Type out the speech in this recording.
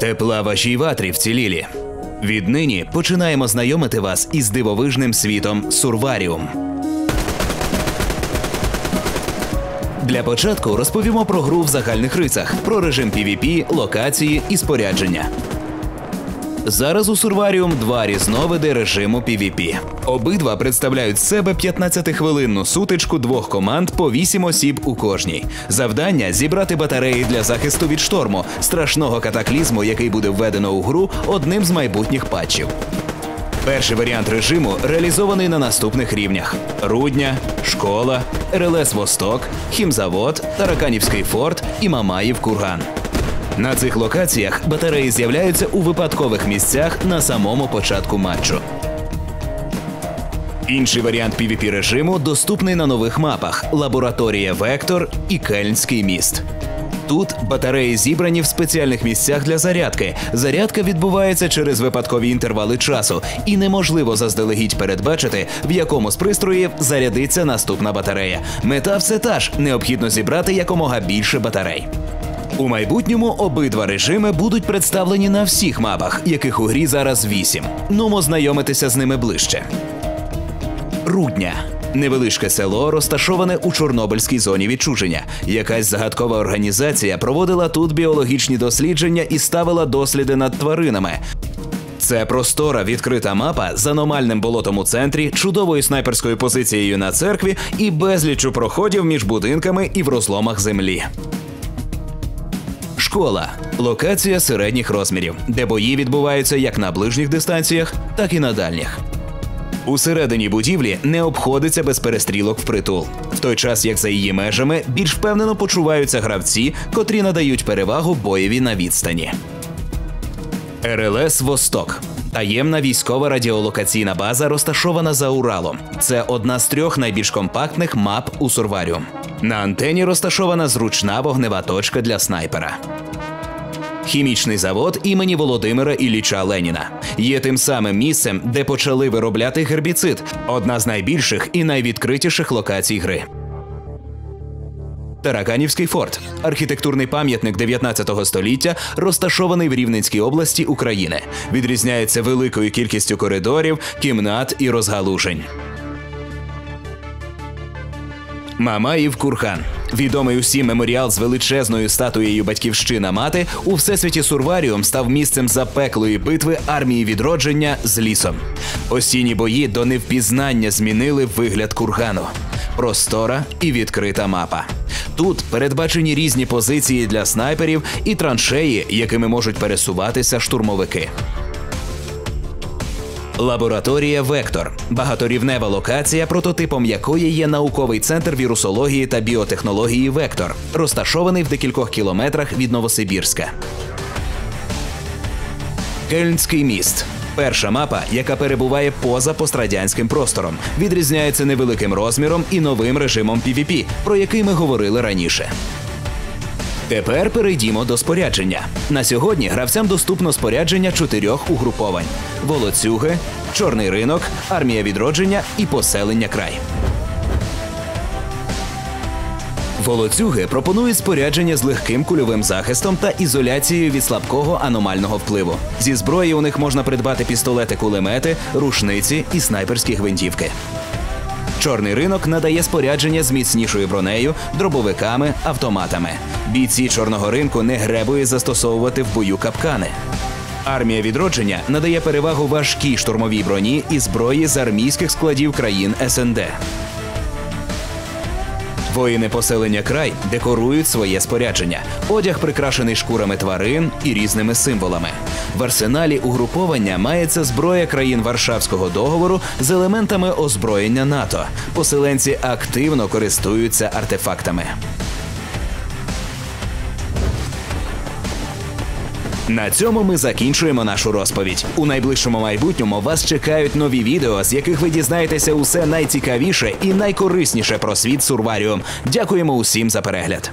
Тепла вашій ватрі вцілілі. Віднині починаємо знайомити вас із дивовижним світом Сурваріум. Для початку розповімо про гру в загальних рисах, про режим PvP, локації і спорядження. Зараз у Сурваріум два різновиди режиму PvP. Обидва представляють себе 15-хвилинну сутичку двох команд по 8 осіб у кожній. Завдання зібрати батареї для захисту від шторму, страшного катаклізму, який буде введено у гру одним з майбутніх патчів. Перший варіант режиму реалізований на наступних рівнях: Рудня, школа, РЛС Восток, Хімзавод, Тараканівський форт і Мамаїв Курган. На цих локаціях батареї з'являються у випадкових місцях на самому початку матчу. Інший варіант PvP режиму доступний на нових мапах: лабораторія Вектор і Кельнський міст. Тут батареї зібрані в спеціальних місцях для зарядки. Зарядка відбувається через випадкові інтервали часу, і неможливо заздалегідь передбачити, в якому з пристроїв зарядиться наступна батарея. Мета все та ж необхідно зібрати якомога більше батарей. У майбутньому обидва режими будуть представлені на всіх мапах, яких у грі зараз вісім. Нумо знайомитися з ними ближче. Рудня. Невеличке село розташоване у Чорнобильській зоні відчуження. Якась загадкова організація проводила тут біологічні дослідження і ставила досліди над тваринами. Це простора відкрита мапа з аномальним болотом у центрі, чудовою снайперською позицією на церкві і безліччю проходів між будинками і в розломах землі. Школа локація середніх розмірів, де бої відбуваються як на ближніх дистанціях, так і на дальніх. Усередині будівлі не обходиться без перестрілок впритул, в той час як за її межами більш впевнено почуваються гравці, котрі надають перевагу боєві на відстані. РЛС Восток. Таємна військова радіолокаційна база розташована за Уралом. Це одна з трьох найбільш компактних мап у Сурваріум. На антені розташована зручна вогнева точка для снайпера. Хімічний завод імені Володимира Ілліча Леніна є тим самим місцем, де почали виробляти гербіцид, одна з найбільших і найвідкритіших локацій гри. Тараканівський форт архітектурний пам'ятник 19 століття, розташований в Рівненській області України. Відрізняється великою кількістю коридорів, кімнат і розгалужень. Мамаїв Курхан. Відомий усім меморіал з величезною статуєю батьківщина мати у всесвіті Сурваріум став місцем запеклої битви армії відродження з лісом. Осінні бої до невпізнання змінили вигляд кургану. Простора і відкрита мапа. Тут передбачені різні позиції для снайперів і траншеї, якими можуть пересуватися штурмовики. Лабораторія Вектор багаторівнева локація, прототипом якої є науковий центр вірусології та біотехнології Вектор, розташований в декількох кілометрах від Новосибірська. Кельнський міст. Перша мапа, яка перебуває поза пострадянським простором, відрізняється невеликим розміром і новим режимом PvP, про який ми говорили раніше. Тепер перейдімо до спорядження. На сьогодні гравцям доступно спорядження чотирьох угруповань: волоцюги, чорний ринок, армія відродження і поселення край. Волоцюги пропонують спорядження з легким кульовим захистом та ізоляцією від слабкого аномального впливу. Зі зброї у них можна придбати пістолети-кулемети, рушниці і снайперські гвинтівки. Чорний ринок надає спорядження з міцнішою бронею, дробовиками, автоматами. Бійці чорного ринку не гребують застосовувати в бою капкани. Армія відродження надає перевагу важкій штурмовій броні і зброї з армійських складів країн СНД. Воїни поселення край декорують своє спорядження. Одяг прикрашений шкурами тварин і різними символами. В арсеналі угруповання мається зброя країн Варшавського договору з елементами озброєння НАТО. Поселенці активно користуються артефактами. На цьому ми закінчуємо нашу розповідь. У найближчому майбутньому вас чекають нові відео, з яких ви дізнаєтеся усе найцікавіше і найкорисніше про світ Сурваріум. Дякуємо усім за перегляд.